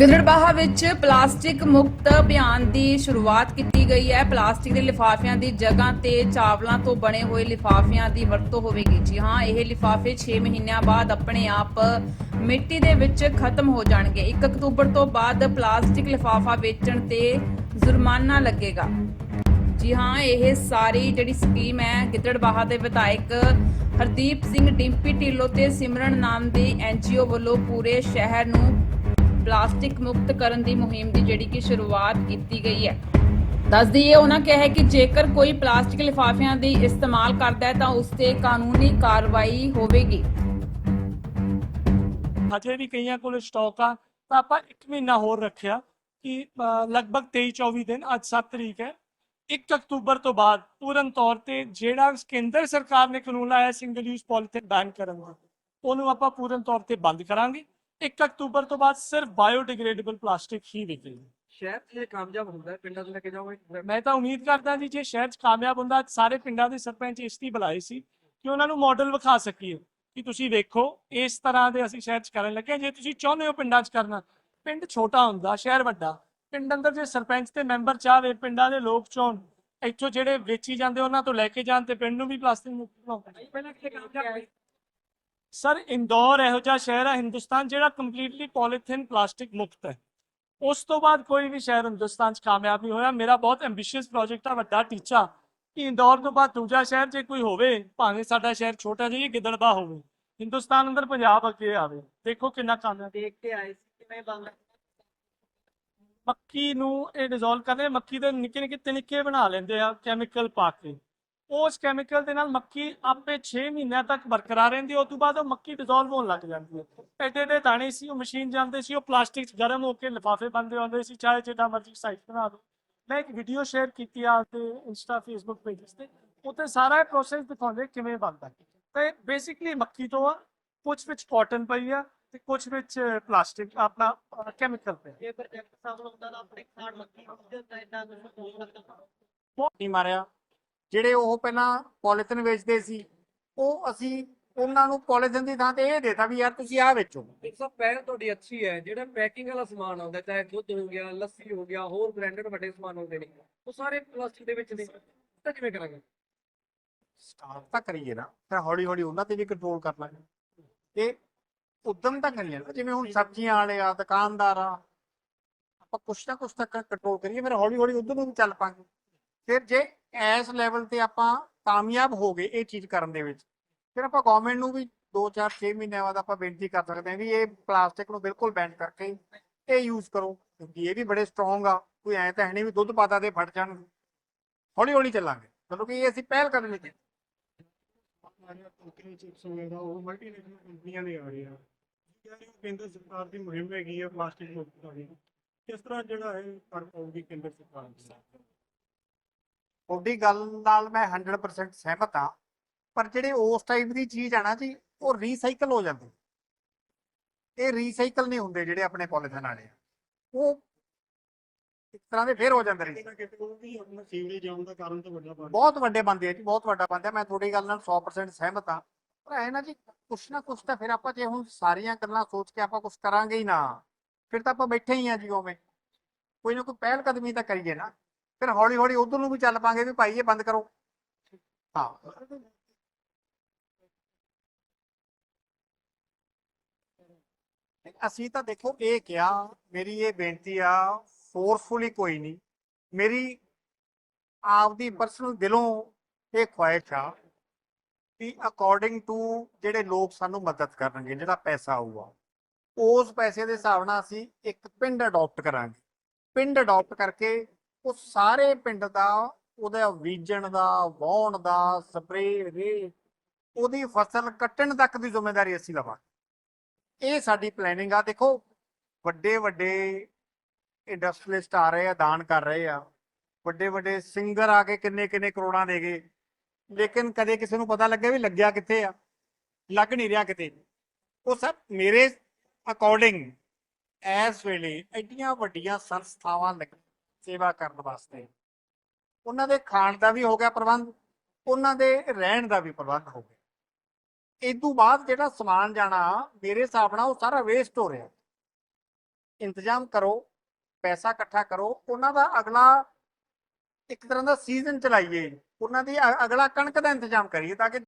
ਗਿੱਦੜਬਾਹਾ ਵਿੱਚ ਪਲਾਸਟਿਕ ਮੁਕਤ ਅਭਿਆਨ ਦੀ ਸ਼ੁਰੂਆਤ ਕੀਤੀ ਗਈ ਹੈ। ਪਲਾਸਟਿਕ ਦੇ ਲਿਫਾਫਿਆਂ ਦੀ ਜਗ੍ਹਾ ਤੇ ਚਾਵਲਾਂ ਤੋਂ ਬਣੇ ਹੋਏ ਲਿਫਾਫਿਆਂ ਦੀ ਵਰਤੋਂ ਹੋਵੇਗੀ। ਜੀ ਹਾਂ, ਇਹ ਲਿਫਾਫੇ 6 ਮਹੀਨਿਆਂ ਬਾਅਦ ਆਪਣੇ ਆਪ ਮਿੱਟੀ ਦੇ ਵਿੱਚ ਖਤਮ ਹੋ ਜਾਣਗੇ। 1 ਅਕਤੂਬਰ ਤੋਂ ਬਾਅਦ ਪਲਾਸਟਿਕ ਲਿਫਾਫਾ ਵੇਚਣ ਤੇ ਜੁਰਮਾਨਾ ਲੱਗੇਗਾ। ਜੀ ਹਾਂ, ਇਹ ਸਾਰੀ ਜਿਹੜੀ ਸਕੀਮ ਹੈ, ਗਿੱਦੜਬਾਹਾ ਦੇ ਵਿਧਾਇਕ ਹਰਦੀਪ ਸਿੰਘ ਡਿੰਪੀ ਢਿੱਲੋਂ ਤੇ ਸਿਮਰਨ ਨਾਮ ਦੀ ਐਨਜੀਓ ਵੱਲੋਂ ਪੂਰੇ ਸ਼ਹਿਰ ਨੂੰ ਪਲਾਸਟਿਕ ਮੁਕਤ ਕਰਨ ਦੀ ਮੁਹਿੰਮ ਦੀ ਜਿਹੜੀ ਕਿ ਸ਼ੁਰੂਆਤ ਕੀਤੀ ਗਈ ਹੈ। ਦੱਸ ਦਈਏ, ਉਹਨਾਂ ਕਿਹਾ ਹੈ ਕਿ ਜੇਕਰ ਕੋਈ ਪਲਾਸਟਿਕ ਲਿਫਾਫਿਆਂ ਦੀ ਇਸਤੇਮਾਲ ਕਰਦਾ ਹੈ, ਤਾਂ ਉਸ ਤੇ ਕਾਨੂੰਨੀ ਕਾਰਵਾਈ ਹੋਵੇਗੀ। ਹਜੇ ਵੀ ਕਈਆਂ ਕੋਲ ਸਟਾਕ ਆ, ਤਾਂ ਆਪਾਂ 1 ਮਹੀਨਾ ਹੋਰ ਰੱਖਿਆ ਕਿ ਲਗਭਗ 23 24 ਦਿਨ, ਅੱਜ 7 ਤਰੀਕ ਹੈ 1 ਅਕਤੂਬਰ ਤੋਂ ਬਾਅਦ ਪੂਰਨ ਤੌਰ ਤੇ ਜਿਹੜਾ ਕੇਂਦਰ ਸਰਕਾਰ ਨੇ ਕਾਨੂੰਨ ਲਾਇਆ ਸਿੰਗਲ ਯੂਜ਼ ਪੋਲੀਥੀਨ ਬੈਨ ਕਰਨ ਦਾ, ਉਹਨੂੰ ਆਪਾਂ ਪੂਰਨ ਤੌਰ ਤੇ ਬੰਦ ਕਰਾਂਗੇ। 1 ਅਕਤੂਬਰ ਤੋਂ ਬਾਅਦ ਸਿਰਫ ਬਾਇਓਡੀਗ੍ਰੇਡੇਬਲ ਪਲਾਸਟਿਕ ਹੀ ਵਿਕੇਗੀ ਸ਼ਹਿਰ 'ਚ ਇਹ ਕਾਮਯਾਬ ਹੁੰਦਾ ਹੈ ਪਿੰਡਾਂ 'ਚ ਲੈ ਕੇ ਜਾਓਗੇ ਮੈਂ ਤਾਂ ਉਮੀਦ ਕਰਦਾ ਜੀ ਜੇ ਸ਼ਹਿਰ 'ਚ ਕਾਮਯਾਬ ਹੁੰਦਾ ਸਾਰੇ ਪਿੰਡਾਂ ਦੇ ਸਰਪੰਚ ਇਸ ਲਈ ਬੁਲਾਏ ਸੀ ਕਿ ਉਹਨਾਂ ਨੂੰ ਮਾਡਲ ਵਿਖਾ ਸਕੀਏ ਕਿ ਤੁਸੀਂ ਵੇਖੋ ਇਸ ਤਰ੍ਹਾਂ ਦੇ ਅਸੀਂ ਸ਼ਹਿਰ 'ਚ ਕਰਨ ਲੱਗੇ ਹਾਂ। ਜੇ ਤੁਸੀਂ ਚਾਹੁੰਦੇ ਹੋ ਪਿੰਡਾਂ 'ਚ ਕਰਨਾ ਪਿੰਡ ਛੋਟਾ ਹੁੰਦਾ ਸ਼ਹਿਰ ਵੱਡਾ ਪਿੰਡ ਅੰਦਰ ਜੇ ਸਰਪੰਚ ਤੇ ਮੈਂਬਰ ਚਾਹਵੇ ਪਿੰਡਾਂ ਦੇ ਲੋਕ ਚਾਹਣ ਇੱਥੋਂ ਜਿਹੜੇ ਵੇਚੀ ਜਾਂਦੇ ਉਹਨਾਂ ਤੋਂ ਲੈ ਕੇ ਜਾਣ ਤੇ ਪਿੰਡ ਨੂੰ ਵੀ ਪਲਾਸਟਿਕ ਮੁਕਤ ਬਣਾਉਣਾ। ਪਹਿਲਾਂ ਕਿਤੇ ਕਾਮਯਾਬ ਹੋਏ ਸਰ ਇੰਦੌਰ ਇਹੋ ਜਿਹਾ ਸ਼ਹਿਰ ਹੈ ਹਿੰਦੁਸਤਾਨ ਜਿਹੜਾ ਕੰਪਲੀਟਲੀ ਪੋਲੀਥੀਨ ਪਲਾਸਟਿਕ ਮੁਕਤ ਹੈ। ਉਸ ਤੋਂ ਬਾਅਦ ਕੋਈ ਵੀ ਸ਼ਹਿਰ ਹਿੰਦੁਸਤਾਨ 'ਚ ਕਾਮਯਾਬ ਨਹੀਂ ਹੋਇਆ। ਮੇਰਾ ਬਹੁਤ ਐਂਬੀਸ਼ੀਅਸ ਪ੍ਰੋਜੈਕਟ ਆ ਵੱਡਾ ਟੀਚਾ। ਕਿ ਇੰਦੌਰ ਤੋਂ ਬਾਅਦ ਦੂਜਾ ਸ਼ਹਿਰ ਜੇ ਕੋਈ ਹੋਵੇ ਭਾਵੇਂ ਸਾਡਾ ਸ਼ਹਿਰ ਛੋਟਾ ਜਿਹਾ ਗਿੱਦੜਬਾ ਹੋਵੇ ਹਿੰਦੁਸਤਾਨ ਅੰਦਰ ਪੰਜਾਬ ਅੱਗੇ ਆਵੇ। ਦੇਖੋ ਕਿੰਨਾ ਕਾਮਯਾਬ। ਦੇਖ ਕੇ ਆਏ ਸੀ ਕਿਵੇਂ ਬੰਦ ਮੱਕੀ ਨੂੰ ਇਹ ਡਿਸੋਲਵ ਕਰਦੇ ਮੱਕੀ ਦੇ ਨਿੱਕੇ ਨਿੱਕੇ ਤਿਨਕੇ ਬਣਾ ਲੈਂਦੇ ਆ ਕੈਮੀਕਲ ਪਾ ਕੇ। ਉਸ ਕੈਮੀਕਲ ਦੇ ਨਾਲ ਮੱਕੀ ਆਪੇ 6 ਮਹੀਨਿਆਂ ਤੱਕ ਬਰਕਰਾਰ ਰਹਿੰਦੀ ਉਸ ਤੋਂ ਬਾਅਦ ਉਹ ਮੱਕੀ ਡਿਸੋਲਵ ਹੋਣ ਲੱਗ ਜਾਂਦੀ ਹੈ। ਐਡੇ ਐਡੇ ਦਾਣੇ ਸੀ ਉਹ ਮਸ਼ੀਨ ਜਾਂਦੇ ਸੀ ਉਹ ਪਲਾਸਟਿਕ 'ਚ ਗਰਮ ਹੋ ਕੇ ਲਿਫਾਫੇ ਬਣਦੇ ਹੁੰਦੇ ਸੀ ਚਾਹੇ ਜਿੱਦਾਂ ਮਰਜ਼ੀ ਸਾਈਜ਼ ਬਣਾ ਲਓ। ਮੈਂ ਇੱਕ ਵੀਡੀਓ ਸ਼ੇਅਰ ਕੀਤੀ ਆ ਤੇ ਇੰਸਟਾ ਫੇਸਬੁੱਕ ਪੇਜਸ ਤੇ। ਉੱਤੇ ਸਾਰਾ ਪ੍ਰੋਸੈਸ ਦਿਖਾਉਂਦੇ ਕਿਵੇਂ ਬਣਦਾ। ਤੇ ਬੇਸਿਕਲੀ ਮੱਕੀ ਤੋਂ ਆ ਕੁਝ ਵਿੱਚ ਕਾਟਨ ਪਈ ਆ ਤੇ ਕੁਝ ਵਿੱਚ ਪਲਾਸਟਿਕ ਆਪਣਾ ਕੈਮੀਕਲ ਪਿਆ। ਇਹ ਪ੍ਰੋਜੈਕਟ ਸਫਲ ਹੁੰਦਾ ਤਾਂ ਆਪਣੇ ਕਿਸਾਨ ਮੱਕੀ ਹੁੰਦੇ ਤਾਂ ਇੰਨਾ ਕੁਝ ਹੋ ਸਕਦਾ ਨਹੀਂ ਮਾਰਿਆ। ਜਿਹੜੇ ਉਹ ਪਹਿਲਾਂ ਪੋਲੀਥੀਨ ਵੇਚਦੇ ਸੀ ਉਹ ਅਸੀਂ ਉਹਨਾਂ ਨੂੰ ਪੋਲੀਥੀਨ ਦੀ ਥਾਂ ਤੇ ਇਹ ਦੇਤਾ ਵੀ ਯਾਰ ਤੁਸੀਂ ਆਹ ਵੇਚੋ। ਇੱਕ ਸਭ ਪਹਿਲ ਤੁਹਾਡੀ ਅੱਛੀ ਹੈ ਜਿਹੜਾ ਪੈਕਿੰਗ ਵਾਲਾ ਸਮਾਨ ਆਉਂਦਾ ਚਾਹੇ ਦੁੱਧ ਹੋ ਗਿਆ ਲੱਸੀ ਹੋ ਗਿਆ ਹੋਰ ਬ੍ਰਾਂਡਡ ਵੱਡੇ ਸਮਾਨ ਹੁੰਦੇ ਨੇ ਉਹ ਸਾਰੇ ਪਲਾਸਟਿਕ ਦੇ ਵਿੱਚ ਨੇ। ਤਾਂ ਕਿਵੇਂ ਕਰਾਂਗੇ? ਸਟਾਰਟ ਤਾਂ ਕਰੀਏ ਨਾ ਫਿਰ ਹੌਲੀ ਹੌਲੀ ਉਹਨਾਂ ਤੇ ਵੀ ਕੰਟਰੋਲ ਕਰ ਲਾਂਗੇ। ਤੇ ਉਦਮ ਤਾਂ ਕਰੀਏ ਨਾ ਜਿਵੇਂ ਹੁਣ ਸਬਜ਼ੀਆਂ ਵਾਲੇ ਆ ਦੁਕਾਨਦਾਰ ਆ ਆਪਾਂ ਕੁਛ ਨਾ ਕੁਛ ਤਾਂ ਕੰਟਰੋਲ ਕਰੀਏ ਫਿਰ ਹੌਲੀ ਹੌਲੀ ਉਧਰ ਨੂੰ ਵੀ ਚੱਲ ਪਾਂਗੇ। ਫਿਰ ਜੇ ਇਸ ਲੈਵਲ ਤੇ ਆਪਾਂ ਕਾਮਯਾਬ ਹੋ ਗਏ ਇਹ ਚੀਜ਼ ਕਰਨ ਦੇ ਵਿੱਚ। ਫਿਰ ਆਪਾਂ ਗਵਰਨਮੈਂਟ ਨੂੰ ਵੀ 2-4 6 ਮਹੀਨਿਆਂ ਬਾਅਦ ਆਪਾਂ ਬੇਨਤੀ ਕਰ ਸਕਦੇ ਹਾਂ ਵੀ ਇਹ ਪਲਾਸਟਿਕ ਨੂੰ ਬਿਲਕੁਲ ਬੈਨ ਕਰਕੇ ਇਹ ਯੂਜ਼ ਕਰੋ, ਕਿਉਂਕਿ ਇਹ ਵੀ ਬੜੇ ਸਟਰੋਂਗ ਆ, ਕੋਈ ਐਂ ਤਾਂ ਹੈ ਨਹੀਂ ਵੀ ਦੁੱਧ ਪਾਤਾ ਤੇ ਫਟ ਜਾਣ। ਹੌਲੀ ਹੌਲੀ ਚੱਲਾਂਗੇ, ਮਤਲਬ ਕਿ ਇਹ ਅਸੀਂ ਪਹਿਲ ਕਰਨ ਲਈ ਕੰਪਨੀ ਚਿਪਸ ਵਗੈਰਾ ਉਹ ਮਲਟੀਨੈਸ਼ਨਲ ਕੰਪਨੀਆਂ ਦੇ ਆ ਰਹੀਆਂ ਜਿਹੜੀ ਕੇਂਦਰ ਸਰਕਾਰ ਦੀ ਮੁਹਿੰਮ ਹੈਗੀ ਹੈ ਪਲਾਸਟਿਕ ਮੁਕਤ ਦੀ ਕਿਸ ਤਰ੍ਹਾਂ ਜਿਹੜਾ ਹੈ ਕਰ ਪਾਉਗੀ ਕੇਂਦਰ ਸਰਕਾਰ ਦੀ? ਤੁਹਾਡੀ ਗੱਲ ਨਾਲ ਮੈਂ 100% ਸਹਿਮਤ ਹਾਂ, ਪਰ ਜਿਹੜੇ ਉਸ ਟਾਈਪ ਦੀ ਚੀਜ਼ ਆ ਨਾ ਜੀ, ਉਹ ਰੀਸਾਈਕਲ ਹੋ ਜਾਂਦੇ। ਇਹ ਰੀਸਾਈਕਲ ਨਹੀਂ ਹੁੰਦੇ ਜਿਹੜੇ ਆਪਣੇ ਪੋਲੀਥੀਨ ਵਾਲੇ ਉਹ ਇੱਕ ਤਰ੍ਹਾਂ ਦੇ ਫੇਰ ਹੋ ਜਾਂਦੇ ਨੇ। ਬਹੁਤ ਵੱਡੇ ਬੰਦੇ ਆ ਜੀ, ਬਹੁਤ ਵੱਡਾ ਬੰਦਾ। ਮੈਂ ਤੁਹਾਡੀ ਗੱਲ ਨਾਲ 100% ਸਹਿਮਤ ਹਾਂ। ਪਰ ਐ ਨਾ ਜੀ, ਕੁਛ ਨਾ ਕੁਛ ਤਾਂ ਫਿਰ ਆਪਾਂ ਜੇ ਹੁਣ ਸਾਰੀਆਂ ਗੱਲਾਂ ਸੋਚ ਕੇ ਆਪਾਂ ਕੁਛ ਕਰਾਂਗੇ ਹੀ ਨਾ, ਫਿਰ ਤਾਂ ਆਪਾਂ ਬੈਠੇ ਹੀ ਆ ਜੀ ਉਵੇਂ। ਕੋਈ ਨਾ ਕੋਈ ਪਹਿਲ ਕਦਮੀ ਤਾਂ ਕਰੀਏ ਨਾ। ਫਿਰ ਹੌਲੀ ਹੌਲੀ ਉਧਰ ਨੂੰ ਵੀ ਚੱਲ ਪਾਂਗੇ ਵੀ ਭਾਈ ਇਹ ਬੰਦ ਕਰੋ। ਹਾਂ। ਅਸੀਂ ਤਾਂ ਦੇਖੋ ਇਹ ਕਿਹਾ, ਮੇਰੀ ਇਹ ਬੇਨਤੀ ਆ ਫੋਰਸਫੁਲੀ ਕੋਈ ਨਹੀਂ। ਮੇਰੀ ਆਪਦੀ ਪਰਸਨਲ ਦਿਲੋਂ ਇਹ ਖੁਆਇਸ਼ ਆ ਕਿ ਅਕੋਰਡਿੰਗ ਟੂ ਜਿਹੜੇ ਲੋਕ ਸਾਨੂੰ ਮਦਦ ਕਰਨਗੇ, ਜਿਹੜਾ ਪੈਸਾ ਆਊਗਾ, ਉਸ ਪੈਸੇ ਦੇ ਹਿਸਾਬ ਨਾਲ ਅਸੀਂ ਇੱਕ ਪਿੰਡ ਅਡਾਪਟ ਕਰਾਂਗੇ। ਪਿੰਡ ਅਡਾਪਟ ਕਰਕੇ ਉਹ ਸਾਰੇ ਪਿੰਡ ਦਾ, ਉਹਦਾ ਬੀਜਣ ਦਾ, ਵਾਹਣ ਦਾ ਸਪਰੇ ਰੇ ਉਹਦੀ ਫਸਲ ਕੱਟਣ ਤੱਕ ਦੀ ਜ਼ਿੰਮੇਵਾਰੀ ਅਸੀਂ ਲਵਾਂਗੇ। ਇਹ ਸਾਡੀ ਪਲੈਨਿੰਗ ਆ। ਦੇਖੋ, ਵੱਡੇ ਵੱਡੇ ਇੰਡਸਟਰੀਲਿਸਟ ਆ ਰਹੇ ਆ, ਦਾਨ ਕਰ ਰਹੇ ਆ। ਵੱਡੇ ਵੱਡੇ ਸਿੰਗਰ ਆ ਕੇ ਕਿੰਨੇ ਕਿੰਨੇ ਕਰੋੜਾਂ ਦੇ ਗਏ। ਲੇਕਿਨ ਕਦੇ ਕਿਸੇ ਨੂੰ ਪਤਾ ਲੱਗਿਆ ਵੀ ਲੱਗਿਆ ਕਿੱਥੇ ਆ? ਲੱਗ ਨਹੀਂ ਰਿਹਾ ਕਿਤੇ। ਉਹ ਸਭ ਮੇਰੇ ਅਕੋਰਡਿੰਗ ਇਸ ਵੇਲੇ ਐਡੀਆਂ ਵੱਡੀਆਂ ਸੰਸਥਾਵਾਂ ਲੱਗ ਸੇਵਾ ਕਰਨ ਵਾਸਤੇ। ਉਹਨਾਂ ਦੇ ਖਾਣ ਦਾ ਵੀ ਹੋ ਗਿਆ ਪ੍ਰਬੰਧ, ਉਹਨਾਂ ਦੇ ਰਹਿਣ ਦਾ ਵੀ ਪ੍ਰਬੰਧ ਹੋ ਗਿਆ। ਇਸ ਤੋਂ ਬਾਅਦ ਜਿਹੜਾ ਸਮਾਨ ਜਾਣਾ, ਮੇਰੇ ਹਿਸਾਬ ਨਾਲ ਉਹ ਸਾਰਾ ਵੇਸਟ ਹੋ ਰਿਹਾ। ਇੰਤਜ਼ਾਮ ਕਰੋ, ਪੈਸਾ ਇਕੱਠਾ ਕਰੋ। ਉਹਨਾਂ ਦਾ ਅਗਲਾ ਇੱਕ ਤਰ੍ਹਾਂ ਦਾ ਸੀਜ਼ਨ ਚਲਾਈਏ। ਉਹਨਾਂ ਦੀ ਅਗਲਾ ਕਣਕ ਦਾ ਇੰਤਜ਼ਾਮ ਕਰੀਏ ਤਾਂ ਕਿ